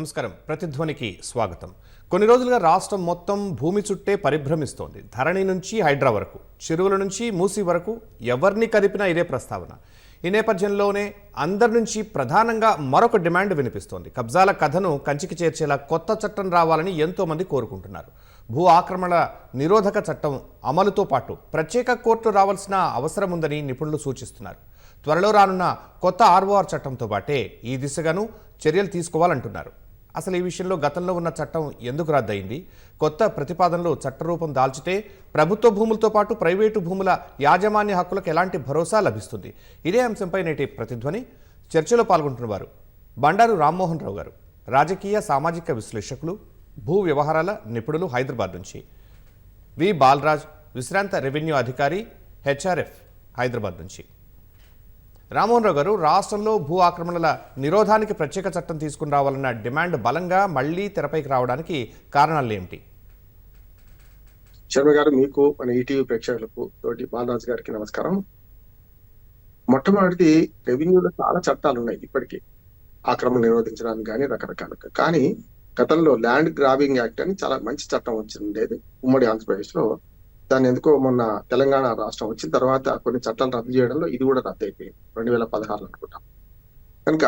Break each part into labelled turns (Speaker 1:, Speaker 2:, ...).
Speaker 1: నమస్కారం. ప్రతిధ్వనికి స్వాగతం. కొన్ని రోజులుగా రాష్ట్రం మొత్తం భూమి చుట్టే పరిభ్రమిస్తోంది. ధరణి నుంచి హైడ్రా వరకు చెరువుల నుంచి మూసి వరకు ఎవరిని కదిపినా ఇదే ప్రస్తావన. ఈ నేపథ్యంలోనే అందరి నుంచి ప్రధానంగా మరొక డిమాండ్ వినిపిస్తోంది. కబ్జాల కథను కంచికి చేర్చేలా కొత్త చట్టం రావాలని ఎంతోమంది కోరుకుంటున్నారు. భూ ఆక్రమణ నిరోధక చట్టం అమలుతో పాటు ప్రత్యేక కోర్టు రావాల్సిన అవసరం ఉందని నిపుణులు సూచిస్తున్నారు. త్వరలో రానున్న కొత్త ఆర్ఓఆర్ చట్టంతో పాటే ఈ దిశగాను చర్యలు తీసుకోవాలంటున్నారు. అసలు ఈ విషయంలో గతంలో ఉన్న చట్టం ఎందుకు రద్దయింది? కొత్త ప్రతిపాదనలో చట్టరూపం దాల్చితే ప్రభుత్వ భూములతో పాటు ప్రైవేటు భూముల యాజమాన్య హక్కులకు ఎలాంటి భరోసా లభిస్తుంది? ఇదే అంశంపై నేటి ప్రతిధ్వని. చర్చలో పాల్గొంటున్నవారు బండారు రామ్మోహన్ రావు గారు రాజకీయ సామాజిక విశ్లేషకులు భూ వ్యవహారాల నిపుణులు హైదరాబాద్ నుంచి. వి బాలరాజ్ విశ్రాంత రెవెన్యూ అధికారి హెచ్ఆర్ఎఫ్ హైదరాబాద్ నుంచి. రామ్మోహన్ రావు గారు రాష్ట్రంలో భూ ఆక్రమణల నిరోధానికి ప్రత్యేక చట్టం తీసుకుని రావాలన్న డిమాండ్ బలంగా మళ్ళీ తెరపైకి రావడానికి కారణాలు ఏమిటి?
Speaker 2: శర్మ గారు మీకు మన ఈటీవీ ప్రేక్షకులకు తోటి బాలరాజు గారికి నమస్కారం. మొట్టమొదటి రెవెన్యూలో చాలా చట్టాలు ఉన్నాయి ఇప్పటికీ. ఆక్రమణ నిరోధించడానికి కానీ రకరకాలుగా. కానీ గతంలో ల్యాండ్ గ్రాబింగ్ యాక్ట్ అని చాలా మంచి చట్టం వచ్చింది. ఉమ్మడి ఆంధ్రప్రదేశ్లో దాన్ని ఎందుకో మొన్న తెలంగాణ రాష్ట్రం వచ్చిన తర్వాత కొన్ని చట్టాలు రద్దు చేయడంలో ఇది కూడా రద్దు అయిపోయింది రెండు వేల పదహారులో అనుకుంటాం. కనుక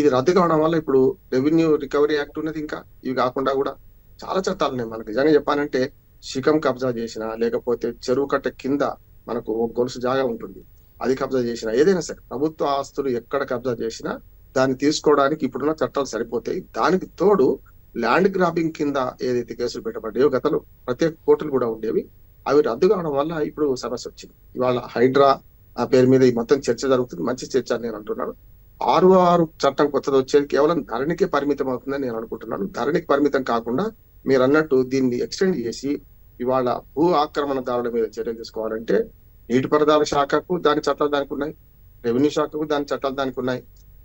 Speaker 2: ఇది రద్దు కావడం వల్ల ఇప్పుడు రెవెన్యూ రికవరీ యాక్ట్ ఉన్నది ఇంకా ఇవి కాకుండా కూడా చాలా చట్టాలు ఉన్నాయి. మనకు నిజంగా చెప్పాలంటే శిఖం కబ్జా చేసిన లేకపోతే చెరువు కట్ట కింద మనకు ఒక గొలుసు జాగా ఉంటుంది అది కబ్జా చేసిన ఏదైనా సరే ప్రభుత్వ ఆస్తులు ఎక్కడ కబ్జా చేసినా దాన్ని తీసుకోవడానికి ఇప్పుడున్న చట్టాలు సరిపోతాయి. దానికి తోడు ల్యాండ్ గ్రాబింగ్ కింద ఏదైతే కేసులు పెట్టబడ్డాయో గతంలో ప్రత్యేక కోర్టులు కూడా ఉండేవి. అవి రద్దు కావడం వల్ల ఇప్పుడు సమస్య వచ్చింది. ఇవాళ హైడ్రా ఆ పేరు మీద ఈ మొత్తం చర్చ జరుగుతుంది. మంచి చర్చ అని నేను అంటున్నాను. ఆరు ఆరు చట్టం కొత్తది వచ్చేది కేవలం ధరణికే పరిమితం అవుతుందని నేను అనుకుంటున్నాను. ధరణికి పరిమితం కాకుండా మీరు అన్నట్టు దీన్ని ఎక్స్టెండ్ చేసి ఇవాళ భూ ఆక్రమణదారుల మీద చర్యలు తీసుకోవాలంటే నీటిపారుదల శాఖకు దాని చట్టాలు దానికి ఉన్నాయి. రెవెన్యూ శాఖకు దాని చట్టాలు దానికి ఉన్నాయి.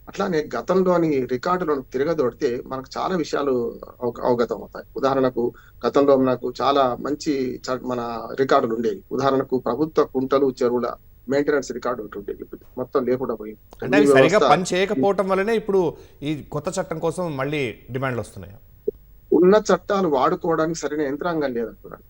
Speaker 2: అట్లానే గతంలోని రికార్డులను తిరగదోడితే మనకు చాలా విషయాలు అవగ- అవగతం అవుతాయి ఉదాహరణకు గతంలో మనకు చాలా మంచి మన రికార్డులు ఉండేవి. ఉదాహరణకు ప్రభుత్వ కుంటలు చెరువుల మెయింటెనెన్స్ రికార్డు ఇప్పుడు మొత్తం లేకుండా పోయింది.
Speaker 1: అంటే అవి సరిగా
Speaker 2: వ్యవస్థ-
Speaker 1: పని చేయకపోవటం వల్లనే ఇప్పుడు ఈ కొత్త చట్టం కోసం మళ్ళీ డిమాండ్లు వస్తున్నాయి?
Speaker 2: ఉన్న చట్టాలు వాడుకోవడానికి సరైన యంత్రాంగం లేదంటున్నాను.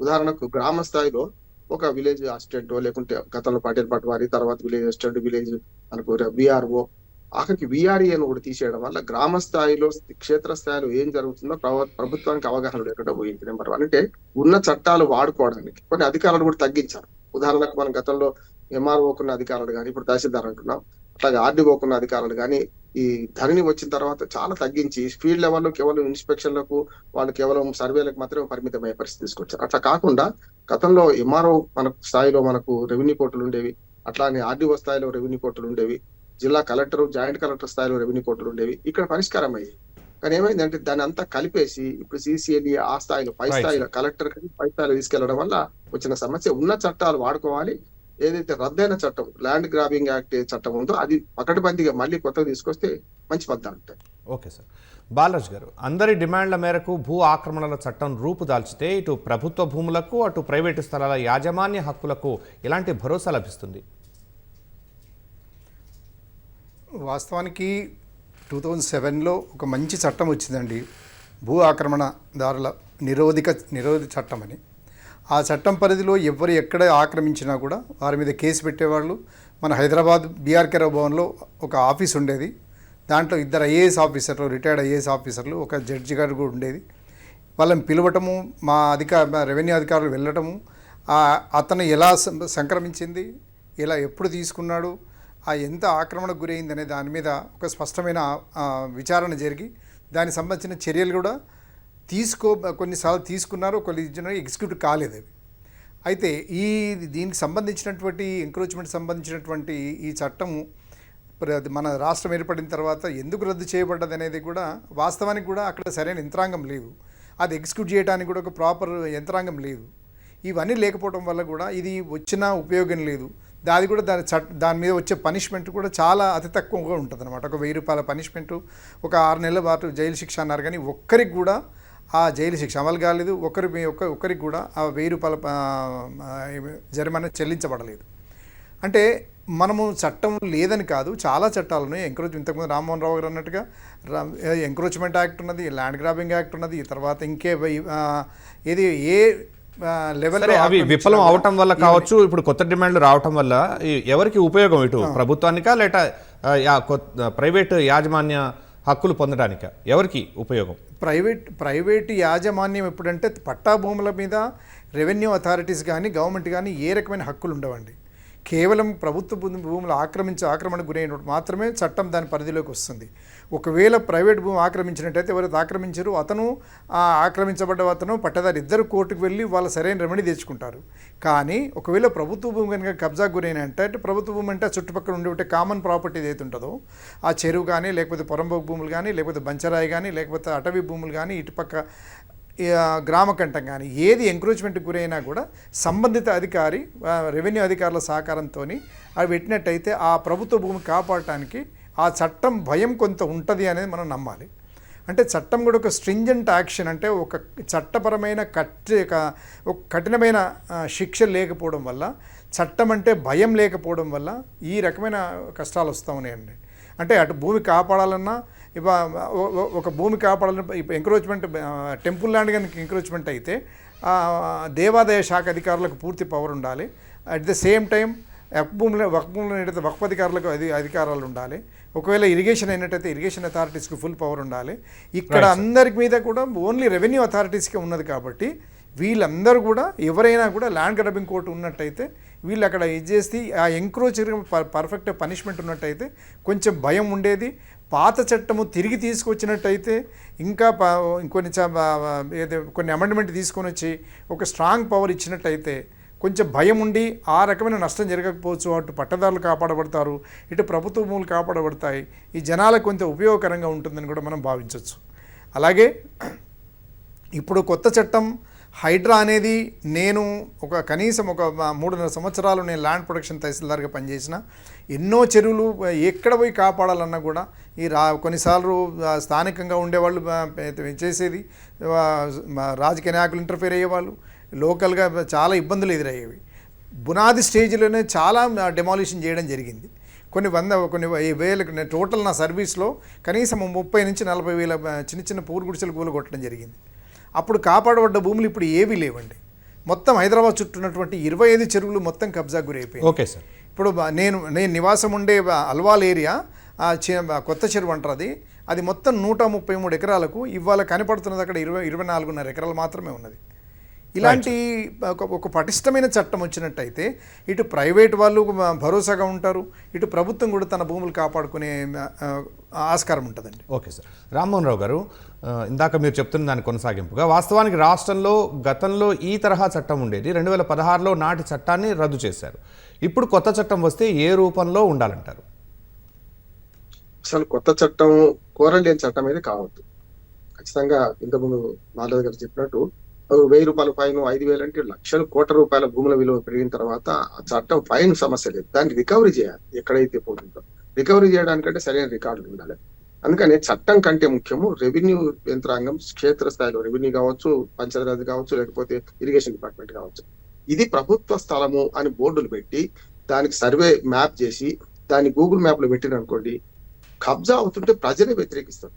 Speaker 2: ఉదాహరణకు గ్రామ స్థాయిలో ఒక విలేజ్ అసిస్టెంట్ లేకుంటే గతంలో పటేల్ పట్వారి తర్వాత విలేజ్ అసిస్టెంట్ విలేజ్ అనుకో విఆర్ఓ ఆఖరికి విఆర్ఏను కూడా తీసేయడం వల్ల గ్రామ స్థాయిలో క్షేత్ర స్థాయిలో ఏం జరుగుతుందో ప్రభుత్వానికి అవగాహన లేకుండా పోయింది నెంబర్ వన్. అంటే ఉన్న చట్టాలు వాడుకోవడానికి కొన్ని అధికారాలు కూడా తగ్గించారు. ఉదాహరణకు మనం గతంలో ఎంఆర్ఓకున్న అధికారులు కానీ ఇప్పుడు తహసీల్దార్ అంటున్నాం. అట్లాగే ఆర్డీఓకున్న అధికారులు కానీ ఈ ధరణి వచ్చిన తర్వాత చాలా తగ్గించి ఫీల్డ్ లెవెల్లో కేవలం ఇన్స్పెక్షన్లకు వాళ్ళు కేవలం సర్వేలకు మాత్రమే పరిమితమయ్యే పరిస్థితి తీసుకొచ్చారు. అట్లా కాకుండా గతంలో ఎంఆర్ఓ మన స్థాయిలో మనకు రెవెన్యూ కోర్టులు ఉండేవి. అట్లానే ఆర్డీఓ స్థాయిలో రెవెన్యూ కోర్టులు ఉండేవి. జిల్లా కలెక్టర్ జాయింట్ కలెక్టర్ స్థాయిలో రెవెన్యూ కోర్టులు ఉండేవి. ఇక్కడ పరిష్కారం అయ్యాయి కానీ ఏమైందంటే దాన్ని అంతా కలిపేసి ఇప్పుడు సిసిఎల్ఈ ఆ స్థాయిలో పై. స్థాయిలో కలెక్టర్ పై స్థాయిలో తీసుకెళ్ళడం వల్ల వచ్చిన సమస్య ఉన్న చట్టాలు వాడుకోవాలి. ఏదైతే రద్దయిన చట్టం ల్యాండ్ గ్రాబింగ్ యాక్ట్ చట్టం ఉందో అది పకడ్బందీగా మళ్ళీ కొత్తగా తీసుకొస్తే మంచి పద్ధతి ఉంటాయి.
Speaker 1: Okay sir. బాలరాజ్ గారు అందరి డిమాండ్ల మేరకు భూ ఆక్రమణల చట్టం రూపుదాల్చితే ఇటు ప్రభుత్వ భూములకు అటు ప్రైవేటు స్థలాల యాజమాన్య హక్కులకు ఎలాంటి భరోసా లభిస్తుంది?
Speaker 3: వాస్తవానికి టూ థౌజండ్ సెవెన్లో ఒక మంచి చట్టం వచ్చిందండి. భూ ఆక్రమణదారుల నిరోధిక నిరోధ చట్టం అని. ఆ చట్టం పరిధిలో ఎవరు ఎక్కడ ఆక్రమించినా కూడా వారి మీద కేసు పెట్టేవాళ్ళు. మన హైదరాబాద్ బీఆర్కే రావు భవన్లో ఒక ఆఫీస్ ఉండేది. దాంట్లో ఇద్దరు ఐఏఎస్ ఆఫీసర్లు రిటైర్డ్ ఐఏఎస్ ఆఫీసర్లు ఒక జడ్జి గారు కూడా ఉండేది. వాళ్ళని పిలవటము మా అధికార మా రెవెన్యూ అధికారులు వెళ్ళటము అతను ఎలా సం- సంక్రమించింది ఎలా ఎప్పుడు తీసుకున్నాడు ఆ ఎంత ఆక్రమణకు గురైంది అనే దాని మీద ఒక స్పష్టమైన విచారణ జరిగి దానికి సంబంధించిన చర్యలు కూడా తీసుకో కొన్నిసార్లు తీసుకున్నారు కొన్ని ఎగ్జిక్యూట్ కాలేదు అవి. అయితే ఈ దీనికి సంబంధించినటువంటి ఎంక్రోచ్మెంట్ సంబంధించినటువంటి ఈ చట్టము ప్ర- మన రాష్ట్రం ఏర్పడిన తర్వాత ఎందుకు రద్దు చేయబడ్డది అనేది కూడా వాస్తవానికి కూడా అక్కడ సరైన యంత్రాంగం లేదు. అది ఎగ్జిక్యూట్ చేయడానికి కూడా ఒక ప్రాపర్ యంత్రాంగం లేదు. ఇవన్నీ లేకపోవడం వల్ల కూడా ఇది వచ్చినా ఉపయోగం లేదు. దాది కూడా దాని చట్ దాని మీద వచ్చే పనిష్మెంట్ కూడా చాలా అతి తక్కువగా ఉంటుంది అనమాట ఒక వెయ్యి రూపాయల పనిష్మెంట్ ఒక ఆరు నెలల పాటు జైలు శిక్ష అన్నారు కానీ ఒక్కరికి కూడా ఆ జైలు శిక్ష అమలు కాలేదు. ఒకరి ఒక్క ఒకరికి కూడా ఆ వెయ్యి రూపాయల జరిమానా చెల్లించబడలేదు. అంటే మనము చట్టం లేదని కాదు చాలా చట్టాలను ఉన్నాయి. ఎంక్రోచ్ ఇంతకుముందు రామ్మోహన్ రావు గారు అన్నట్టుగా ఎంక్రోచ్మెంట్ యాక్ట్ ఉన్నది ల్యాండ్ గ్రాబింగ్ యాక్ట్ ఉన్నది తర్వాత ఇంకే ఏది ఏ లెవెల్
Speaker 1: అవి విఫలం అవటం వల్ల కావచ్చు ఇప్పుడు కొత్త డిమాండ్లు రావటం వల్ల ఎవరికి ఉపయోగం ఇటు? ప్రభుత్వానికా లేట ప్రైవేట్ యాజమాన్య హక్కులు పొందడానిక? ఎవరికి ఉపయోగం?
Speaker 3: ప్రైవేట్ ప్రైవేట్ యాజమాన్యం ఎప్పుడంటే పట్టా భూముల మీద రెవెన్యూ అథారిటీస్ కానీ గవర్నమెంట్ కానీ ఏ రకమైన హక్కులు ఉండవండి. కేవలం ప్రభుత్వ భూములు ఆక్రమించి ఆక్రమణకు గురైనప్పుడు మాత్రమే చట్టం దాని పరిధిలోకి వస్తుంది. ఒకవేళ ప్రైవేట్ భూమి ఆక్రమించినట్టయితే ఎవరైతే ఆక్రమించారో అతను ఆక్రమించబడ్డ అతను పట్టదారు ఇద్దరు కోర్టుకు వెళ్ళి వాళ్ళ సరైన రెమెడీ తెచ్చుకుంటారు. కానీ ఒకవేళ ప్రభుత్వ భూమి కనుక కబ్జా గురైన అంటే అంటే ప్రభుత్వ భూమి అంటే చుట్టుపక్కల ఉండే కామన్ ప్రాపర్టీ ఏదైతే ఉంటుందో ఆ చెరువు కానీ లేకపోతే పొరంబోకు భూములు కానీ లేకపోతే బంచరాయి కానీ లేకపోతే అటవీ భూములు కానీ ఇటుపక్క గ్రామకంఠం గ్రామ కానీ ఏది ఎంక్రోచ్మెంట్ గురైనా కూడా సంబంధిత అధికారి రెవెన్యూ అధికారుల సహకారంతో అవి పెట్టినట్టయితే ఆ ప్రభుత్వ భూమి కాపాడటానికి ఆ చట్టం భయం కొంత ఉంటుంది అనేది మనం నమ్మాలి. అంటే చట్టం కూడా ఒక స్ట్రింజెంట్ యాక్షన్ అంటే ఒక చట్టపరమైన కట్టి ఒక- కఠినమైన శిక్ష లేకపోవడం వల్ల చట్టం అంటే భయం లేకపోవడం వల్ల ఈ రకమైన కష్టాలు వస్తూ ఉన్నాయండి. అంటే అటు భూమి కాపాడాలన్నా ఇవ ఒక భూమి కాపాడాలన్నా ఎంక్రోచ్మెంట్ టెంపుల్ ల్యాండ్ కనుక ఎంక్రోచ్మెంట్ అయితే దేవాదాయ శాఖ అధికారులకు పూర్తి పవర్ ఉండాలి. అట్ ద సేమ్ టైం వక్ భూమిలో వక్ భూమిలో అయితే వక్ఫ్ అధికారులకు అధి అధికారాలు ఉండాలి. ఒకవేళ ఇరిగేషన్ అయినట్టయితే ఇరిగేషన్ అథారిటీస్కి ఫుల్ పవర్ ఉండాలి. ఇక్కడ అందరికి మీద కూడా ఓన్లీ రెవెన్యూ అథారిటీస్కే ఉన్నది కాబట్టి వీళ్ళందరూ కూడా ఎవరైనా కూడా ల్యాండ్ గ్రాబింగ్ కోర్టు ఉన్నట్టయితే వీళ్ళు అక్కడ ఇది చేసి ఆ ఎంక్రోచర్ పర్ఫెక్ట్ పనిష్మెంట్ ఉన్నట్టయితే కొంచెం భయం ఉండేది. పాత చట్టము తిరిగి తీసుకొచ్చినట్టయితే ఇంకా ఏదో కొన్ని అమెండ్మెంట్ తీసుకొని వచ్చి ఒక స్ట్రాంగ్ పవర్ ఇచ్చినట్టయితే కొంచెం భయం ఉండి ఆ రకమైన నష్టం జరగకపోవచ్చు. అటు పట్టదారులు కాపాడబడతారు ఇటు ప్రభుత్వ భూములు కాపాడబడతాయి. ఈ జనాలకు కొంచెం ఉపయోగకరంగా ఉంటుందని కూడా మనం భావించవచ్చు. అలాగే ఇప్పుడు కొత్త చట్టం హైడ్రా అనేది నేను ఒక కనీసం ఒక మూడున్నర సంవత్సరాలు నేను ల్యాండ్ ప్రొడక్షన్ తహసీల్దార్గా పనిచేసిన ఎన్నో చెరువులు ఎక్కడ పోయి కాపాడాలన్నా కూడా ఈ రా కొన్నిసార్లు స్థానికంగా ఉండేవాళ్ళు చేసేది రాజకీయ నాయకులు ఇంటర్ఫేర్ అయ్యేవాళ్ళు. లోకల్గా చాలా ఇబ్బందులు ఎదురయ్యేవి. బునాది స్టేజ్లోనే చాలా డెమాలిషన్ చేయడం జరిగింది. కొన్ని వంద కొన్ని వేలకు నేను టోటల్ నా సర్వీస్లో కనీసం ముప్పై నుంచి నలభై వేల చిన్న చిన్న పూరు గుడిసెలు కూల కొట్టడం జరిగింది. అప్పుడు కాపాడబడ్డ భూములు ఇప్పుడు ఏవీ లేవండి. మొత్తం హైదరాబాద్ చుట్టూ ఉన్నటువంటి ఇరవై ఐదు చెరువులు మొత్తం కబ్జా గురైపోయాయి
Speaker 1: ఓకే సార్.
Speaker 3: ఇప్పుడు నేను నేను నివాసం ఉండే అల్వాల్ ఏరియా కొత్త చెరువు అంటారు అది. అది మొత్తం నూట ముప్పై మూడు ఎకరాలకు ఇవాళ కనపడుతున్నది అక్కడ ఇరవై ఇరవై నాలుగున్నర ఎకరాలు మాత్రమే ఉన్నది. ఇలాంటి ఒక ఒక పటిష్టమైన చట్టం వచ్చినట్టయితే ఇటు ప్రైవేట్ వాళ్ళు భరోసాగా ఉంటారు ఇటు ప్రభుత్వం కూడా తన భూములు కాపాడుకునే ఆ, ఆస్కారం ఉంటుందండి.
Speaker 1: Okay sir. రామ్మోహన్ రావు గారు ఇందాక మీరు చెప్తున్న దాని కొనసాగింపుగా వాస్తవానికి రాష్ట్రంలో గతంలో ఈ తరహా చట్టం ఉండేది. రెండు వేల పదహారులో నాటి చట్టాన్ని రద్దు చేశారు. ఇప్పుడు కొత్త చట్టం వస్తే ఏ రూపంలో ఉండాలంటారు?
Speaker 2: అసలు కొత్త చట్టం కోరలేని చట్టం అనేది కావద్దు. ఖచ్చితంగా ఇంతకుముందు నాలుగు గారు చెప్పినట్టు వెయ్యి రూపాయల ఫైన్ ఐదు వేలు అంటే లక్షల కోట్ల రూపాయల భూముల విలువ పెరిగిన తర్వాత ఆ చట్టం ఫైన్ సమస్య లేదు. దాన్ని రికవరీ చేయాలి ఎక్కడైతే పోతుందో. రికవరీ చేయడానికంటే సరైన రికార్డులు ఉండాలి. అందుకని చట్టం కంటే ముఖ్యము రెవెన్యూ యంత్రాంగం క్షేత్ర స్థాయిలో రెవెన్యూ కావచ్చు పంచాయతీరాజ్ కావచ్చు లేకపోతే ఇరిగేషన్ డిపార్ట్మెంట్ కావచ్చు. ఇది ప్రభుత్వ స్థలము అని బోర్డులు పెట్టి దానికి సర్వే మ్యాప్ చేసి దాన్ని గూగుల్ మ్యాప్లో పెట్టిన అనుకోండి కబ్జా అవుతుంటే ప్రజలే వ్యతిరేకిస్తారు.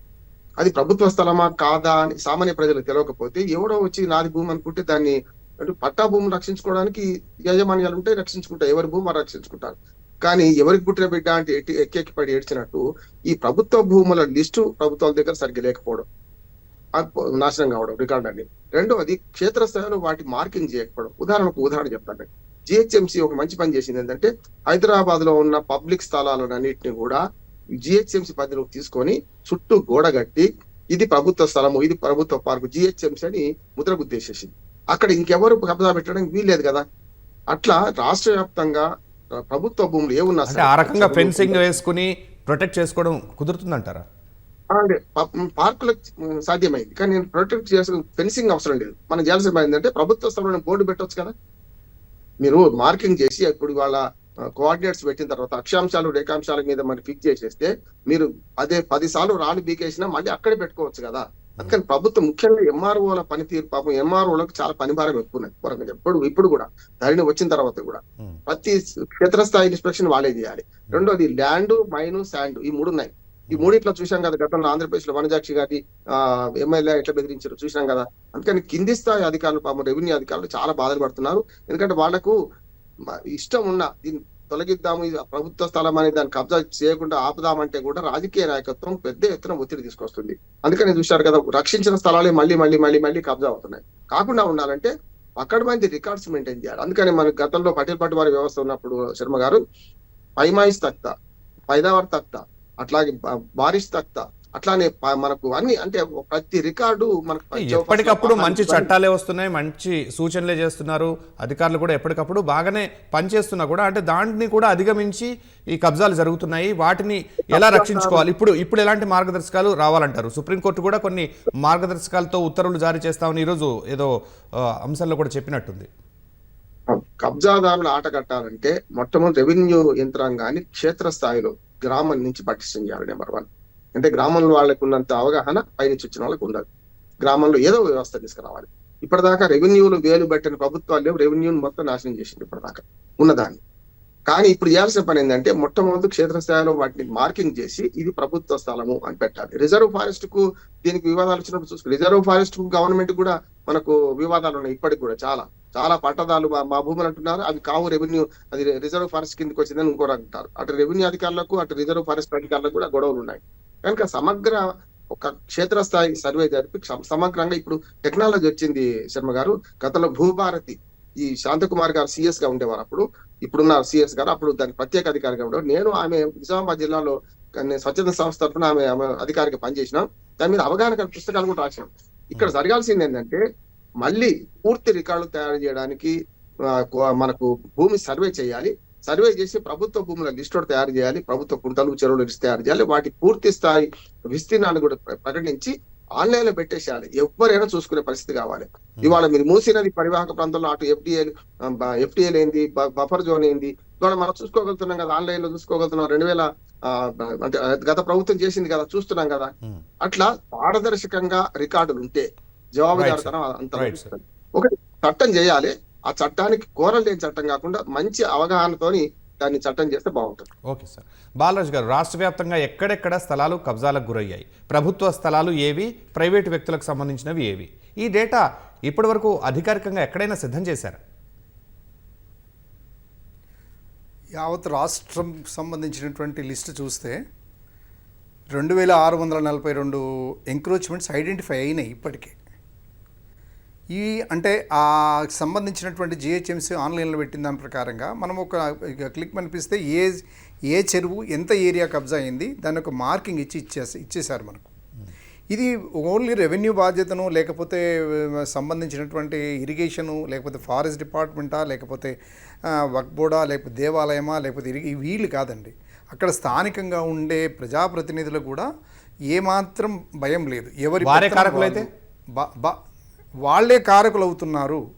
Speaker 2: అది ప్రభుత్వ స్థలమా కాదా అని సామాన్య ప్రజలకు తెలియకపోతే ఎవడో వచ్చి నాది భూమి అనుకుంటే దాన్ని అంటే పట్టా భూమిని రక్షించుకోవడానికి యాజమాన్యాలు ఉంటే రక్షించుకుంటారు. ఎవరి భూమి రక్షించుకుంటారు. కానీ ఎవరికి పుట్టిన బిడ్డ అంటే ఎట్టి ఎక్కెక్కి పడి ఏడ్చినట్టు ఈ ప్రభుత్వ భూముల లిస్టు ప్రభుత్వాల దగ్గర సరిగ్గా లేకపోవడం. అది నాశనం కావడం రికార్డ్ అన్ని. రెండవది క్షేత్రస్థాయిలో వాటి మార్కింగ్ చేయకపోవడం. ఉదాహరణకు ఉదాహరణ చెప్తాను. జిహెచ్ఎంసి ఒక మంచి పని చేసింది ఏంటంటే హైదరాబాద్లో ఉన్న పబ్లిక్ స్థలాలన్నింటినీ కూడా జిహెచ్ఎంసి పరిధిలోకి తీసుకొని చుట్టూ గోడ కట్టి ఇది ప్రభుత్వ స్థలము ఇది ప్రభుత్వ పార్కు జిహెచ్ఎంసి అని ముద్ర గుద్దేసేసింది అక్కడ ఇంకెవరు కబ్జా పెట్టడానికి వీల్లేదు కదా. అట్లా రాష్ట్ర వ్యాప్తంగా ప్రభుత్వ భూములు ఏమున్నా
Speaker 1: ఆ రకంగా ఫెన్సింగ్ వేసుకుని ప్రొటెక్ట్ చేసుకోవడం కుదురుతుందంటారా?
Speaker 2: పార్కులకు సాధ్యమైంది. కానీ నేను ప్రొటెక్ట్ చేసిన ఫెన్సింగ్ అవసరం లేదు. మనం చేయాల్సిన ఏంటంటే ప్రభుత్వ స్థలంలో బోర్డు పెట్టొచ్చు కదా. మీరు మార్కింగ్ చేసి ఇప్పుడు వాళ్ళ కోఆర్డినేట్స్ పెట్టిన తర్వాత అక్షాంశాలు రేఖాంశాల మీద మరి ఫిక్స్ చేసేస్తే మీరు అదే పది సార్లు రాళ్ళు బీకేసినా మళ్ళీ అక్కడే పెట్టుకోవచ్చు కదా. అందుకని ప్రభుత్వం ముఖ్యంగా ఎంఆర్ఓల పనితీరు పాపం ఎంఆర్ఓలకు చాలా పని భారం ఎక్కువ ఉన్నది ఎప్పుడు ఇప్పుడు కూడా ధరణి వచ్చిన తర్వాత కూడా. ప్రతి క్షేత్రస్థాయి ఇన్స్పెక్షన్ వాళ్ళే చేయాలి. రెండోది ల్యాండ్ మైన్ శాండ్ ఈ మూడు ఉన్నాయి ఈ మూడిట్లో చూశాం కదా గతంలో ఆంధ్రప్రదేశ్లో వనజాక్షి గారి ఆ ఎమ్మెల్యే ఎట్లా బెదిరించారు చూశాం కదా. అందుకని కింది స్థాయి అధికారులు పాపం రెవెన్యూ అధికారులు చాలా బాధలు పడుతున్నారు. ఎందుకంటే వాళ్ళకు ఇష్టం ఉన్న దీన్ని తొలగిద్దాము ప్రభుత్వ స్థలం అని దాన్ని కబ్జా చేయకుండా ఆపుదామంటే కూడా రాజకీయ నాయకత్వం పెద్ద ఎత్తున ఒత్తిడి తీసుకొస్తుంది. అందుకని చూశారు కదా రక్షించిన స్థలాలే మళ్ళీ మళ్ళీ మళ్ళీ మళ్ళీ కబ్జా అవుతున్నాయి. కాకుండా ఉండాలంటే అక్కడ మంది రికార్డ్స్ మెయింటైన్ చేయాలి. అందుకని మన గతంలో పటేల్ పట్టు వారి వ్యవస్థ ఉన్నప్పుడు శర్మ గారు పైమాయిస్ తక్త పైదావర్ తక్త అట్లాగే బారిష్ తక్త అట్లానే మనకు అన్ని అంటే ప్రతి రికార్డు మనకు
Speaker 1: ఎప్పటికప్పుడు మంచి చట్టాలే వస్తున్నాయి మంచి సూచనలే చేస్తున్నారు అధికారులు కూడా ఎప్పటికప్పుడు బాగానే పనిచేస్తున్నా కూడా అంటే దాన్ని కూడా అధిగమించి ఈ కబ్జాలు జరుగుతున్నాయి వాటిని ఎలా రక్షించుకోవాలి? ఇప్పుడు ఇప్పుడు ఎలాంటి మార్గదర్శకాలు రావాలంటారు? సుప్రీంకోర్టు కూడా కొన్ని మార్గదర్శకాలతో ఉత్తర్వులు జారీ చేస్తామని ఈరోజు ఏదో అంశాల్లో కూడా చెప్పినట్టుంది.
Speaker 2: కబ్జాదారులు ఆట కట్టాలంటే మొట్టమొదటి రెవెన్యూ యంత్రాంగాన్ని క్షేత్ర స్థాయిలో గ్రామం నుంచి పటిష్టం చేయాలి నెంబర్ వన్. అంటే గ్రామంలో వాళ్ళకు ఉన్నంత అవగాహన పైనుంచి వచ్చిన వాళ్ళకు ఉండదు గ్రామంలో ఏదో వ్యవస్థ తీసుకురావాలి. ఇప్పటిదాకా రెవెన్యూలు వేలు పెట్టిన ప్రభుత్వాలు లేవు రెవెన్యూని మొత్తం నాశనం చేసింది ఇప్పటిదాకా ఉన్నదాన్ని. కానీ ఇప్పుడు చేయాల్సిన పని ఏంటంటే మొట్టమొదటి క్షేత్రస్థాయిలో వాటిని మార్కింగ్ చేసి ఇది ప్రభుత్వ స్థలము అని పెట్టాలి. రిజర్వ్ ఫారెస్ట్కు దీనికి వివాదాలు వచ్చినప్పుడు చూసుకో రిజర్వ్ ఫారెస్ట్ గవర్నమెంట్ కూడా మనకు వివాదాలు ఉన్నాయి ఇప్పటికి కూడా చాలా. చాలా పట్టదాలు మా- మా భూములు అంటున్నారు అవి కావు రెవెన్యూ అది రిజర్వ్ ఫారెస్ట్ కిందకి వచ్చిందని ఇంకోటి అంటారు. అటు రెవెన్యూ అధికారులకు అటు రిజర్వ్ ఫారెస్ట్ అధికారులకు కూడా గొడవలు ఉన్నాయి. కనుక సమగ్ర ఒక క్షేత్రస్థాయి సర్వే జరిపి సమ- సమగ్రంగా ఇప్పుడు టెక్నాలజీ వచ్చింది శర్మ గారు. గతంలో భూభారతి ఈ శాంతకుమార్ గారు సిఎస్గా ఉండేవారు అప్పుడు. ఇప్పుడున్న సిఎస్ గారు అప్పుడు దానికి ప్రత్యేక అధికారిగా ఉండేవారు. నేను ఆమె నిజామాబాద్ జిల్లాలో స్వచ్ఛంద సంస్థ తరఫున ఆమె ఆమె అధికారిగా పనిచేసినాం. దాని మీద అవగాహన పుస్తకాలు కూడా రాసినాం. ఇక్కడ జరగాల్సింది ఏంటంటే మళ్ళీ పూర్తి రికార్డులు తయారు చేయడానికి మనకు భూమి సర్వే చేయాలి. సర్వే చేసి ప్రభుత్వ భూముల లిస్ట్ తయారు చేయాలి ప్రభుత్వ కుంటలు చెరువులు లిస్ట్ తయారు చేయాలి వాటి పూర్తి స్థాయి విస్తీర్ణాన్ని కూడా ప్ర- ప్రకటించి ఆన్లైన్లో పెట్టేసేయాలి. ఎవరైనా చూసుకునే పరిస్థితి కావాలి. ఇవాళ మీరు మూసినది పరివాహక ప్రాంతంలో అటు ఎఫ్డిఏ ఎఫ్డిఏలు ఏంది బఫర్ జోన్ ఏంది? ఇవాళ మనం చూసుకోగలుగుతున్నాం కదా ఆన్లైన్లో చూసుకోగలుగుతున్నాం. రెండు వేల అంటే గత ప్రభుత్వం చేసింది కదా చూస్తున్నాం కదా.
Speaker 1: Hmm.
Speaker 2: అట్లా పారదర్శకంగా రికార్డులు ఉంటే జవాబుదారితనం అంత. ఒకటి చట్టం చేయాలి ఆ చట్టానికి కోరలు లేని చట్టం కాకుండా మంచి అవగాహనతోని దాన్ని చట్టం చేస్తే బాగుంటుంది.
Speaker 1: Okay sir. బాలరాజు గారు రాష్ట్ర వ్యాప్తంగా ఎక్కడెక్కడ స్థలాలు కబ్జాలకు గురయ్యాయి? ప్రభుత్వ స్థలాలు ఏవి? ప్రైవేటు వ్యక్తులకు సంబంధించినవి ఏవి? ఈ డేటా ఇప్పటివరకు అధికారికంగా ఎక్కడైనా సిద్ధం చేశారా?
Speaker 3: యావత్ రాష్ట్రం సంబంధించినటువంటి లిస్ట్ చూస్తే రెండు వేల ఆరు వందల నలభై రెండు ఎంక్రోచ్మెంట్స్ ఐడెంటిఫై అయినాయి ఇప్పటికే. ఈ అంటే ఆ సంబంధించినటువంటి జిహెచ్ఎంసీ ఆన్లైన్లో పెట్టిన దాని ప్రకారంగా మనం ఒక క్లిక్ అనిపిస్తే ఏ ఏ చెరువు ఎంత ఏరియా కబ్జా అయింది దాని ఒక మార్కింగ్ ఇచ్చి ఇచ్చేసి ఇచ్చేశారు మనకు. ఇది ఓన్లీ రెవెన్యూ బాధ్యతను లేకపోతే సంబంధించినటువంటి ఇరిగేషను లేకపోతే ఫారెస్ట్ డిపార్ట్మెంటా లేకపోతే వక్ఫ్ బోర్డా లేకపోతే దేవాలయమా లేకపోతే ఇరిగి వీళ్ళు కాదండి. అక్కడ స్థానికంగా ఉండే ప్రజాప్రతినిధులకు కూడా ఏమాత్రం భయం లేదు. ఎవరి
Speaker 1: వారే కారకులైతే?
Speaker 3: బా- బా- వాళ్ళే కారకులు అవుతున్నారు.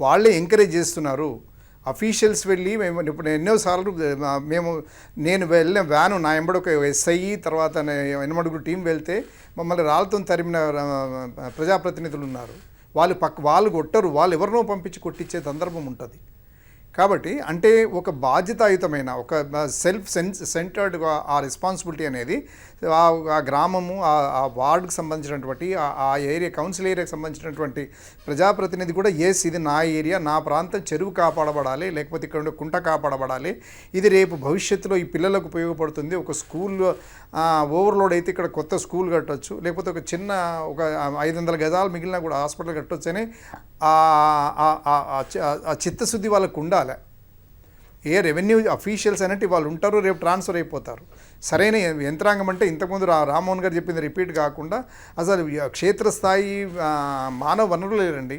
Speaker 3: వాళ్ళే ఎంకరేజ్ చేస్తున్నారు. అఫీషియల్స్ వెళ్ళి మేము ఇప్పుడు ఎన్నోసార్లు మేము నేను వెళ్ళిన వ్యాను నా ఎంబడి ఒక ఎస్ఐ తర్వాత నే- ఎనమడుగురు టీం వెళ్తే మమ్మల్ని రాళ్ళతో తరిమిన ప్రజాప్రతినిధులు ఉన్నారు. వాళ్ళు పక్క వాళ్ళు కొట్టరు వాళ్ళు ఎవరినో పంపించి కొట్టించే సందర్భం ఉంటుంది. కాబట్టి అంటే ఒక బాధ్యతాయుతమైన ఒక సెల్ఫ్ సెన్స్ సెంటర్డ్గా ఆ రెస్పాన్సిబిలిటీ అనేది ఆ ఆ గ్రామము ఆ- ఆ సంబంధించినటువంటి ఆ- ఏరియా కౌన్సిల్ ఏరియాకి సంబంధించినటువంటి ప్రజాప్రతినిధి కూడా ఎస్ ఇది నా ఏరియా నా ప్రాంతం చెరువు కాపాడబడాలి లేకపోతే ఇక్కడ కుంట కాపాడబడాలి. ఇది రేపు భవిష్యత్తులో ఈ పిల్లలకు ఉపయోగపడుతుంది. ఒక స్కూల్ ఓవర్లోడ్ అయితే ఇక్కడ కొత్త స్కూల్ కట్టొచ్చు. లేకపోతే ఒక చిన్న ఒక ఐదు వందల గజాలు మిగిలిన కూడా హాస్పిటల్ కట్టొచ్చు అని ఆ- ఆ చిత్తశుద్ధి వాళ్ళకు ఉండాలి. ఏ రెవెన్యూ అఫీషియల్స్ అనేటి వాళ్ళు ఉంటారు రేపు ట్రాన్స్ఫర్ అయిపోతారు. సరైన యంత్రాంగం అంటే ఇంతకుముందు రా రామ్మోహన్ గారు చెప్పింది రిపీట్ కాకుండా అసలు క్షేత్రస్థాయి మానవ వనరులు లేరండి.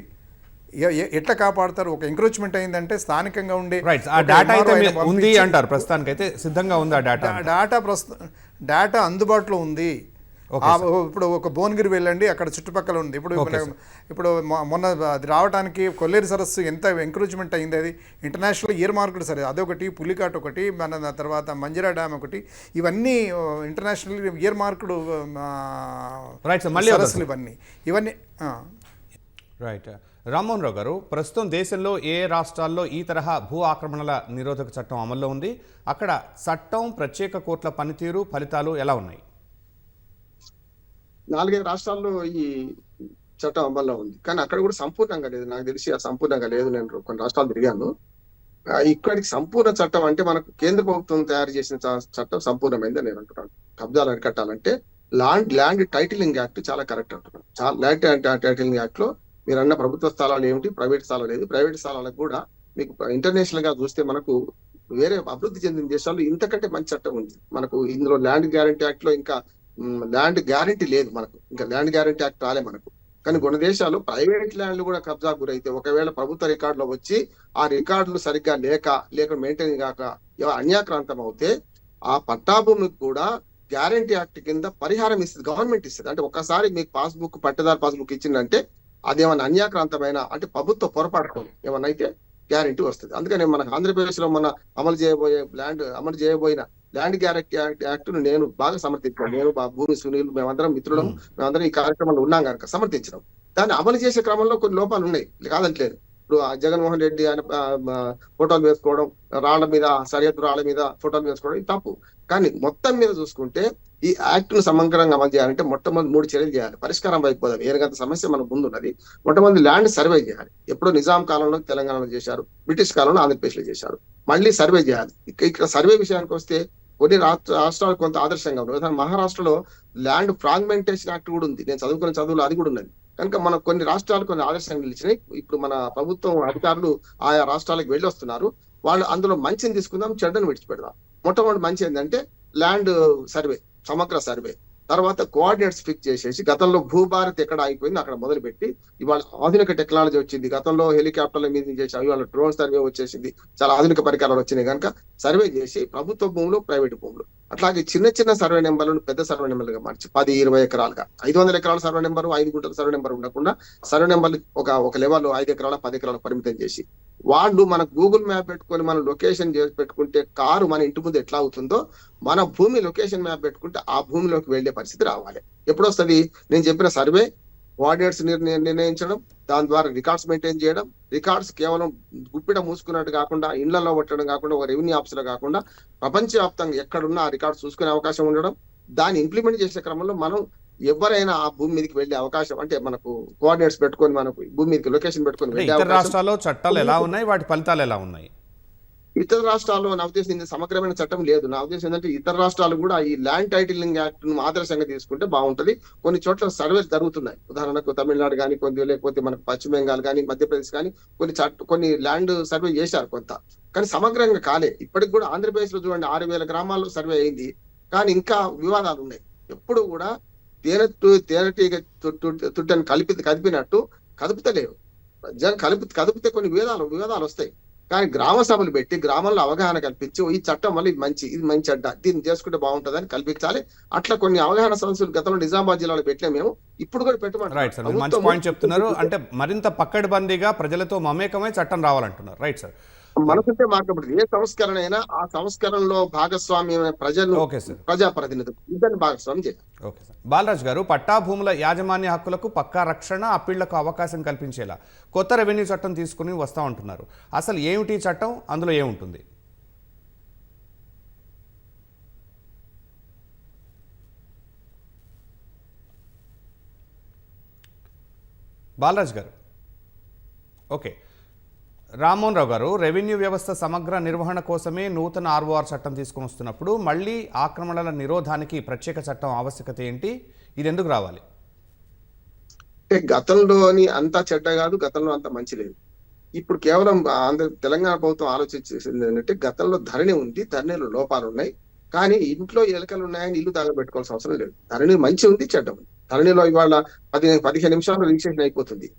Speaker 3: ఎట్లా కాపాడతారు? ఒక ఎంక్రోచ్మెంట్ అయిందంటే స్థానికంగా ఉండే
Speaker 1: రైట్ ఆ
Speaker 3: ఒక
Speaker 1: డేటా అయితే ఉంది అంటారు ప్రస్తుతానికైతే సిద్ధంగా ఉంది ఆ డేటా
Speaker 3: డేటా ప్రస్తుతం డేటా అందుబాటులో ఉంది. ఇప్పుడు ఒక భువనగిరి వెళ్ళండి అక్కడ చుట్టుపక్కల ఉంది. ఇప్పుడు ఇప్పుడు మొన్న అది రావడానికి కొల్లేరు సరస్సు ఎంత ఎంకరేజ్మెంట్ అయింది అది? ఇంటర్నేషనల్ ఇయర్ మార్కెట్ సరే అదొకటి పులికాట్ ఒకటి మన తర్వాత మంజిరా డ్యామ్ ఒకటి. ఇవన్నీ ఇంటర్నేషనల్ ఇయర్ మార్కెట్.
Speaker 1: మళ్ళీ
Speaker 3: సరస్సులు ఇవన్నీ. ఇవన్నీ.
Speaker 1: రైట్ రామ్మోహన్ రావు గారు ప్రస్తుతం దేశంలో ఏ రాష్ట్రాల్లో ఈ తరహా భూ ఆక్రమణల నిరోధక చట్టం అమల్లో ఉంది? అక్కడ చట్టం ప్రత్యేక కోర్టుల పనితీరు ఫలితాలు ఎలా ఉన్నాయి?
Speaker 2: నాలుగైదు రాష్ట్రాల్లో ఈ చట్టం అమల్లో ఉంది. కానీ అక్కడ కూడా సంపూర్ణంగా లేదు. నాకు తెలిసి ఆ సంపూర్ణంగా లేదు. నేను కొన్ని రాష్ట్రాలు తిరిగాను. ఇక్కడికి సంపూర్ణ చట్టం అంటే మనకు కేంద్ర ప్రభుత్వం తయారు చేసిన చట్టం సంపూర్ణమైందని నేను అంటున్నాను. కబ్జాలు అరికట్టాలంటే ల్యాండ్ ల్యాండ్ టైటిలింగ్ యాక్ట్ చాలా కరెక్ట్ అంటున్నాను. చాలా ల్యాండ్ టైటిలింగ్ యాక్ట్లో మీరు అన్న ప్రభుత్వ స్థలాలు ఏమిటి ప్రైవేట్ స్థలాలు లేదు. ప్రైవేట్ స్థలాలకు కూడా మీకు ఇంటర్నేషనల్గా చూస్తే మనకు వేరే అభివృద్ధి చెందిన దేశాల్లో ఇంతకంటే మంచి చట్టం ఉంది. మనకు ఇందులో ల్యాండ్ గ్యారంటీ యాక్ట్లో ఇంకా ల్యాండ్ గ్యారంటీ లేదు మనకు. ఇంకా ల్యాండ్ గ్యారంటీ యాక్ట్ రాలే మనకు. కానీ కొన్ని దేశాలు ప్రైవేట్ ల్యాండ్లు కూడా కబ్జా గురైతే ఒకవేళ ప్రభుత్వ రికార్డులో వచ్చి ఆ రికార్డులు సరిగ్గా లేక లేక మెయింటైన్ కాక అన్యాక్రాంతం అవుతే ఆ పట్టాభూమికి కూడా గ్యారంటీ యాక్ట్ కింద పరిహారం ఇస్తుంది గవర్నమెంట్ ఇస్తుంది. అంటే ఒకసారి మీకు పాస్బుక్ పట్టదారు పాస్బుక్ ఇచ్చిందంటే అదేమన్నా అన్యాక్రాంతమైన అంటే ప్రభుత్వ పొరపాటు ఏమన్నా అయితే గ్యారంటీ వస్తుంది. అందుకని మనకు ఆంధ్రప్రదేశ్లో మన అమలు చేయబోయే ల్యాండ్ అమలు చేయబోయిన ల్యాండ్ గ్యారంటీ యాక్ట్ను నేను బాగా సమర్థించాను. నేను మా భూమి సునీల్ మేమందరం మిత్రులం మేమందరం ఈ కార్యక్రమంలో ఉన్నాం కనుక సమర్థించడం దాన్ని అమలు చేసే క్రమంలో కొన్ని లోపాలు ఉన్నాయి. కాదంటలేదు ఇప్పుడు ఆ జగన్మోహన్ రెడ్డి ఆయన ఫోటోలు వేసుకోవడం రాళ్ళ మీద సరిహద్దు రాళ్ళ మీద ఫోటోలు వేసుకోవడం ఇది తప్పు. కానీ మొత్తం మీద చూసుకుంటే ఈ యాక్ట్ను సమగ్రంగా అమలు చేయాలంటే మొట్టమొదటి మూడు చర్యలు చేయాలి. పరిష్కారం అయిపోదాం ఏనుగంత సమస్య మనకు ముందున్నది. మొట్టమొదటి ల్యాండ్ సర్వే చేయాలి. ఎప్పుడో నిజాం కాలంలో తెలంగాణలో చేశారు. బ్రిటిష్ కాలంలో ఆంధ్రప్రదేశ్లో చేశారు. మళ్ళీ సర్వే చేయాలి. ఇక ఇక్కడ సర్వే విషయానికి వస్తే కొన్ని రాష్ట్ర రాష్ట్రాలు కొంత ఆదర్శంగా ఉన్నాయి. మహారాష్ట్రలో ల్యాండ్ ఫ్రాగ్మెంటేషన్ యాక్ట్ కూడా ఉంది. నేను చదువుకున్న చదువులు అది కూడా ఉన్నది. కనుక మన కొన్ని రాష్ట్రాలు కొన్ని ఆదర్శంగా నిలిచినాయి. ఇప్పుడు మన ప్రభుత్వం అధికారులు ఆయా రాష్ట్రాలకు వెళ్ళి వస్తున్నారు వాళ్ళు అందులో మంచిని తీసుకుందాం చెడ్డను విడిచిపెడదాం. మొట్టమొదటి మంచి ఏంటంటే ల్యాండ్ సర్వే సమగ్ర సర్వే. తర్వాత కోఆర్డినేట్స్ ఫిక్స్ చేసేసి గతంలో భూభారత్ ఎక్కడ ఆగిపోయింది అక్కడ మొదలుపెట్టి ఇవాళ ఆధునిక టెక్నాలజీ వచ్చింది. గతంలో హెలికాప్టర్ల మీద చేసి ఇవాళ డ్రోన్ సర్వే వచ్చేసింది. చాలా ఆధునిక పరికరాలు వచ్చినాయి కనుక సర్వే చేసి ప్రభుత్వ భూములు ప్రైవేట్ భూములు. అట్లాగే చిన్న చిన్న సర్వే నెంబర్లను పెద్ద సర్వే నెంబర్లుగా మార్చి పది ఇరవై ఎకరాలుగా. ఐదు వందల ఎకరాల సర్వే నెంబర్ ఐదు గుంటల సర్వే నెంబర్ ఉండకుండా సర్వే నెంబర్ ఒక ఒక లెవెల్ ఐదు ఎకరాల పది ఎకరాల పరిమితం చేసి వాళ్ళు మన గూగుల్ మ్యాప్ పెట్టుకొని మన లొకేషన్ చేసి పెట్టుకుంటే కారు మన ఇంటి ముందు ఎట్లా అవుతుందో మన భూమి లొకేషన్ మ్యాప్ పెట్టుకుంటే ఆ భూమిలోకి వెళ్ళే పరిస్థితి రావాలి. ఎప్పుడు వస్తుంది నేను చెప్పిన సర్వే కోఆర్డినేట్స్ నిర్ణయించడం దాని ద్వారా రికార్డ్స్ మెయింటైన్ చేయడం రికార్డ్స్ కేవలం గుప్పిట మూసుకున్నట్టు కాకుండా ఇళ్ళలో పట్టడం కాకుండా ఒక రెవెన్యూ ఆఫీసర్ కాకుండా ప్రపంచవ్యాప్తంగా ఎక్కడున్నా ఆ రికార్డ్స్ చూసుకునే అవకాశం ఉండడం దాన్ని ఇంప్లిమెంట్ చేసే క్రమంలో మనం ఎవరైనా ఆ భూమి మీదకి వెళ్ళే అవకాశం అంటే మనకు కోఆర్డినేట్స్ పెట్టుకొని మనకు భూమి మీదకి లొకేషన్ పెట్టుకొని వెళ్ళే
Speaker 1: రాష్ట్రాల్లో చట్టాలు ఎలా ఉన్నాయి? వాటి ఫలితాలు ఎలా ఉన్నాయి?
Speaker 2: ఇతర రాష్ట్రాల్లో నా ఉద్దేశం ఇంత సమగ్రమైన చట్టం లేదు. నా ఉద్దేశం ఏంటంటే ఇతర రాష్ట్రాలు కూడా ఈ ల్యాండ్ టైటిలింగ్ యాక్ట్ను ఆదర్శంగా తీసుకుంటే బాగుంటది. కొన్ని చోట్ల సర్వేలు జరుగుతున్నాయి. ఉదాహరణకు తమిళనాడు కానీ కొన్ని లేకపోతే మనకు పశ్చిమ బెంగాల్ కానీ మధ్యప్రదేశ్ కానీ కొన్ని చట్ట కొన్ని ల్యాండ్ సర్వే చేశారు కొంత. కానీ సమగ్రంగా కాలే. ఇప్పటికి కూడా ఆంధ్రప్రదేశ్లో చూడండి ఆరు వేల గ్రామాల్లో సర్వే అయింది. కానీ ఇంకా వివాదాలు ఉన్నాయి. ఎప్పుడు కూడా తేనె తేనెటీగ తుట్టని కలిపి కదిపినట్టు కదుపుతలేవు. జన కలిపి కదిపితే కొన్ని వివాదాలు వివాదాలు వస్తాయి. కానీ గ్రామ సభలు పెట్టి గ్రామంలో అవగాహన కల్పించి ఈ చట్టం వల్ల ఇది మంచి ఇది మంచి అడ్డ దీన్ని చేసుకుంటే బాగుంటుందని కల్పించాలి. అట్లా కొన్ని అవగాహన సంస్థలు గతంలో నిజామాబాద్ జిల్లాలో పెట్టలే మేము. ఇప్పుడు కూడా
Speaker 1: రైట్ సార్ మీరు మంచి పాయింట్ చెప్తున్నారు. అంటే మరింత పక్కడబందీగా ప్రజలతో మమేకమై చట్టం రావాలంటున్నారు. రైట్ సార్
Speaker 2: మనసుంటే మార్గపడుతుంది ఏ సంస్కరణ అయినా ఆ సంస్కరణలో భాగస్వామ్యమైన ప్రజలు ప్రజాప్రతినిధులు. ఇద్దరిని భాగస్వామ్యం చేయాలి
Speaker 1: ఓకే సార్ బాలరాజ్ గారు పట్టా భూముల యాజమాన్య హక్కులకు పక్కా రక్షణ అప్పీళ్ళకు అవకాశం కల్పించేలా కొత్త రెవెన్యూ చట్టం తీసుకుని వస్తా ఉంటున్నారు. అసలు ఏమిటి చట్టం? అందులో ఏముంటుంది? బాలరాజ్ గారు. ఓకే. రామ్మోహన్ రావు గారు రెవెన్యూ వ్యవస్థ సమగ్ర నిర్వహణ కోసమే నూతన ఆర్ఓఆర్ చట్టం తీసుకొని వస్తున్నప్పుడు మళ్ళీ ఆక్రమణల నిరోధానికి ప్రత్యేక చట్టం ఆవశ్యకత ఏంటి? ఇది ఎందుకు రావాలి?
Speaker 2: అంటే గతంలోని అంత చెడ్డ కాదు గతంలో అంత మంచి లేదు. ఇప్పుడు కేవలం ఆంధ్ర తెలంగాణ ప్రభుత్వం ఆలోచించేసింది ఏంటంటే గతంలో ధరణి ఉంది ధరణిలో లోపాలు ఉన్నాయి. కానీ ఇంట్లో ఎలకలు ఉన్నాయని ఇల్లు తాగబెట్టుకోవాల్సిన అవసరం లేదు. ధరణి మంచి ఉంది చెడ్డ ఉంది. ధరణిలో ఇవాళ పది పదిహేను నిమిషాల్లో రిజిస్ట్రేషన్ అయిపోతుంది.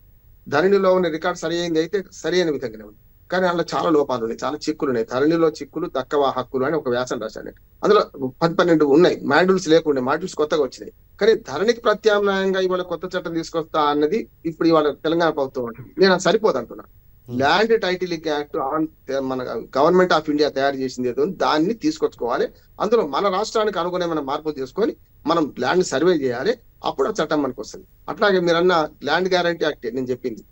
Speaker 2: ధరణిలో ఉన్న రికార్డ్ సరి అయింది అయితే సరి అయిన విధంగానే ఉంది. కానీ అందులో చాలా లోపాలు ఉన్నాయి చాలా చిక్కులు ఉన్నాయి. ధరణిలో చిక్కులు తక్కువ హక్కులు అని ఒక వ్యాసం రాశాను. అందులో పది పన్నెండు ఉన్నాయి మాడ్యూల్స్ లేకుండా మాడ్యూల్స్ కొత్తగా వచ్చినాయి. కానీ ధరణికి ప్రత్యామ్నాయంగా ఇవాళ కొత్త చట్టం తీసుకొస్తా అన్నది ఇప్పుడు ఇవాళ తెలంగాణ ప్రభుత్వం. నేను అది సరిపోదు అంటున్నా. ల్యాండ్ టైటిల్ యాక్ట్ ఆన్ మన గవర్నమెంట్ ఆఫ్ ఇండియా తయారు చేసింది ఏదో దాన్ని తీసుకొచ్చుకోవాలి. అందులో మన రాష్ట్రానికి అనుగుణమైన మార్పులు చేసుకొని మనం ల్యాండ్ సర్వే చేయాలి. అప్పుడు ఆ చట్టం మనకు వస్తుంది. అట్లాగే మీరన్న ల్యాండ్ గ్యారంటీ యాక్ట్ నేను చెప్పింది.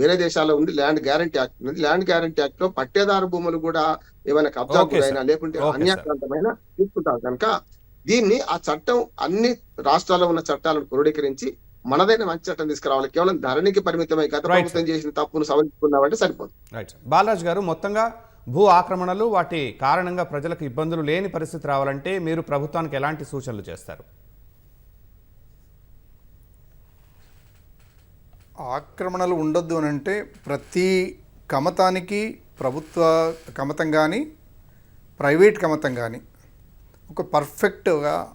Speaker 2: వేరే దేశాల్లో ఉంది ల్యాండ్ గ్యారంటీ యాక్ట్ ఉంది ల్యాండ్ గ్యారంటీ యాక్ట్లో పట్టేదారు భూములు కూడా ఏమైనా కబ్జా. గురైనా లేకుంటే. అన్యాక్రాంతమైన తీసుకుంటారు. కనుక దీన్ని ఆ చట్టం అన్ని రాష్ట్రాల్లో ఉన్న చట్టాలను క్రోడీకరించి మనదైన మంచి చట్టం తీసుకురావాలి. కేవలం ధరణికి పరిమితమై గత ప్రభుత్వం చేసిన తప్పును సవరించుకున్నామంటే సరిపోదు.
Speaker 1: బాలరాజ్ గారు మొత్తంగా భూ ఆక్రమణలు వాటి కారణంగా ప్రజలకు ఇబ్బందులు లేని పరిస్థితి రావాలంటే మీరు ప్రభుత్వానికి ఎలాంటి సూచనలు చేస్తారు?
Speaker 3: ఆక్రమణలు ఉండొద్దు అని అంటే ప్రతి కమతానికి ప్రభుత్వ కమతం కానీ ప్రైవేట్ కమతం కానీ ఒక పర్ఫెక్ట్గా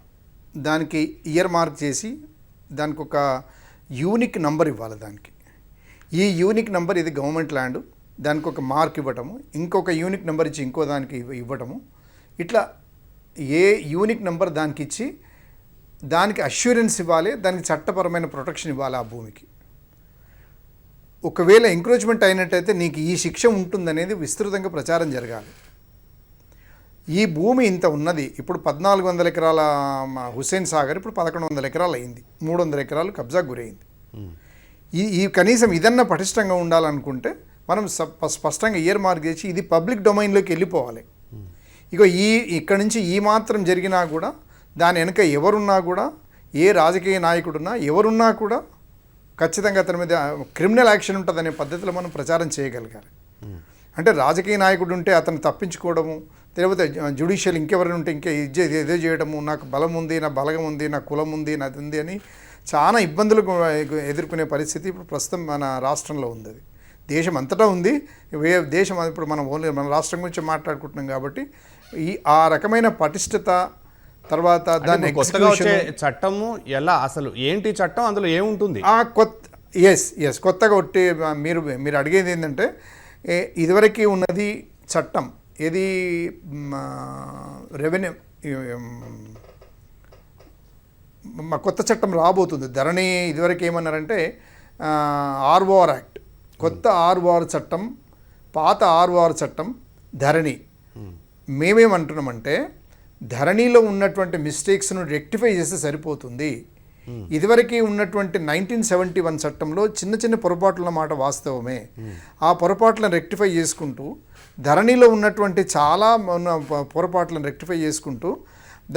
Speaker 3: దానికి ఇయర్ మార్క్ చేసి దానికి ఒక యూనిక్ నంబర్ ఇవ్వాలి దానికి. ఈ యూనిక్ నంబర్ ఇది గవర్నమెంట్ ల్యాండ్ దానికి ఒక మార్క్ ఇవ్వటము ఇంకొక యూనిక్ నెంబర్ ఇచ్చి ఇంకో దానికి ఇవ్వటము. ఇట్లా ఏ యూనిక్ నెంబర్ దానికి ఇచ్చి దానికి అష్యూరెన్స్ ఇవ్వాలి దానికి చట్టపరమైన ప్రొటెక్షన్ ఇవ్వాలి ఆ భూమికి. ఒకవేళ ఎంక్రోచ్మెంట్ అయినట్టయితే నీకు ఈ శిక్ష ఉంటుందనేది విస్తృతంగా ప్రచారం జరగాలి. ఈ భూమి ఇంత ఉన్నది. ఇప్పుడు పద్నాలుగు వందల ఎకరాల హుసేన్ హుస్సేన్ సాగర్ ఇప్పుడు పదకొండు వందల ఎకరాలు అయింది. మూడు వందల ఎకరాలు కబ్జా గురైంది. ఈ ఈ కనీసం ఇదన్నా పటిష్టంగా ఉండాలనుకుంటే మనం స్పష్టంగా ఇయర్ మార్క్ చేసి ఇది పబ్లిక్ డొమైన్లోకి వెళ్ళిపోవాలి. ఇక ఈ ఇక్కడ నుంచి ఈ మాత్రం జరిగినా కూడా దాని వెనుక ఎవరున్నా కూడా ఏ రాజకీయ నాయకుడున్నా ఎవరున్నా కూడా ఖచ్చితంగా అతని మీద క్రిమినల్ యాక్షన్ ఉంటుందనే పద్ధతిలో మనం ప్రచారం చేయగలగాలి. అంటే రాజకీయ నాయకుడు ఉంటే అతను తప్పించుకోవడము లేకపోతే జ్యుడిషియల్ ఇంకెవరైనా ఉంటే ఇంకే ఇదే ఏదో చేయడము నాకు బలం ఉంది నా బలగం ఉంది నా కులం ఉంది నాది ఉంది అని చాలా ఇబ్బందులు ఎదుర్కొనే పరిస్థితి ఇప్పుడు ప్రస్తుతం మన రాష్ట్రంలో ఉంది. అది దేశం అంతటా ఉంది. దేశం ఇప్పుడు మనం ఓన్లీ మన రాష్ట్రం గురించి మాట్లాడుకుంటున్నాం కాబట్టి ఈ ఆ రకమైన పటిష్టత తర్వాత దాని
Speaker 1: ఇప్పుడు కొత్తగా వచ్చే
Speaker 3: execution-
Speaker 1: చట్టము ఎలా? అసలు ఏంటి చట్టం? అందులో ఏముంటుంది?
Speaker 3: ఆ కొత్త ఎస్ ఎస్ కొత్తగా ఒట్టి మీరు మీరు అడిగేది ఏంటంటే ఇదివరకు ఉన్నది చట్టం ఏది రెవెన్యూ మా కొత్త చట్టం రాబోతుంది. ధరణి ఇదివరకు ఏమన్నారంటే ఆర్ఓఆర్ యాక్ట్ కొత్త ఆర్ఓఆర్ చట్టం పాత ఆర్ఓఆర్ చట్టం ధరణి. మేమేమంటున్నామంటే ధరణిలో ఉన్నటువంటి మిస్టేక్స్ను రెక్టిఫై చేస్తే సరిపోతుంది. ఇదివరకు ఉన్నటువంటి నైన్టీన్ సెవెంటీ వన్ చట్టంలో చిన్న చిన్న పొరపాట్ల మాట వాస్తవమే. ఆ పొరపాట్లను రెక్టిఫై చేసుకుంటూ ధరణిలో ఉన్నటువంటి చాలా పొరపాట్లను రెక్టిఫై చేసుకుంటూ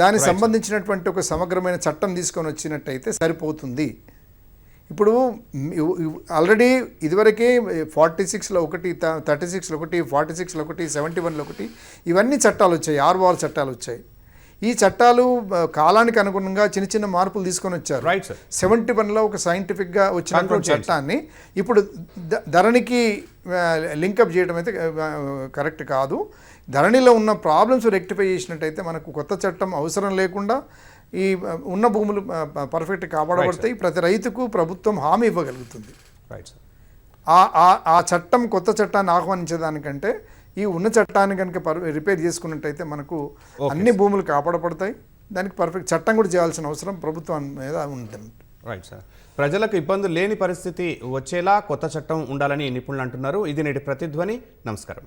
Speaker 3: దానికి సంబంధించినటువంటి ఒక సమగ్రమైన చట్టం తీసుకొని వచ్చినట్టయితే సరిపోతుంది. ఇప్పుడు ఆల్రెడీ ఇదివరకే ఫార్టీ సిక్స్లో ఒకటి థర్టీ సిక్స్లో ఒకటి ఫార్టీ సిక్స్లో ఒకటి సెవెంటీ వన్లో ఒకటి ఇవన్నీ చట్టాలు వచ్చాయి ఆర్వార్ చట్టాలు వచ్చాయి. ఈ చట్టాలు కాలానికి అనుగుణంగా చిన్న చిన్న మార్పులు తీసుకొని వచ్చారు.
Speaker 1: రైట్ సార్
Speaker 3: సెవెంటీ వన్లో ఒక సైంటిఫిక్గా
Speaker 1: చేయండి.
Speaker 3: చట్టాన్ని ఇప్పుడు ధరణికి లింకప్ చేయడం అయితే కరెక్ట్ కాదు. ధరణిలో ఉన్న ప్రాబ్లమ్స్ రెక్టిఫై చేసినట్టయితే మనకు కొత్త చట్టం అవసరం లేకుండా ఈ ఉన్న భూములు పర్ఫెక్ట్ కాపాడబడతాయి. ప్రతి రైతుకు ప్రభుత్వం హామీ ఇవ్వగలుగుతుంది.
Speaker 1: రైట్ సార్
Speaker 3: ఆ చట్టం కొత్త చట్టాన్ని ఆహ్వానించేదానికంటే ఈ ఉన్న చట్టాన్ని కనుక రిపేర్ చేసుకున్నట్టయితే మనకు అన్ని భూములు కాపాడబడతాయి. దానికి పర్ఫెక్ట్ చట్టం కూడా చేయాల్సిన అవసరం ప్రభుత్వం మీద ఉంటుంది.
Speaker 1: రైట్ సార్ ప్రజలకు ఇబ్బందులు లేని పరిస్థితి వచ్చేలా కొత్త చట్టం ఉండాలని నిపుణులు అంటున్నారు. ఇది నేటి ప్రతిధ్వని. నమస్కారం.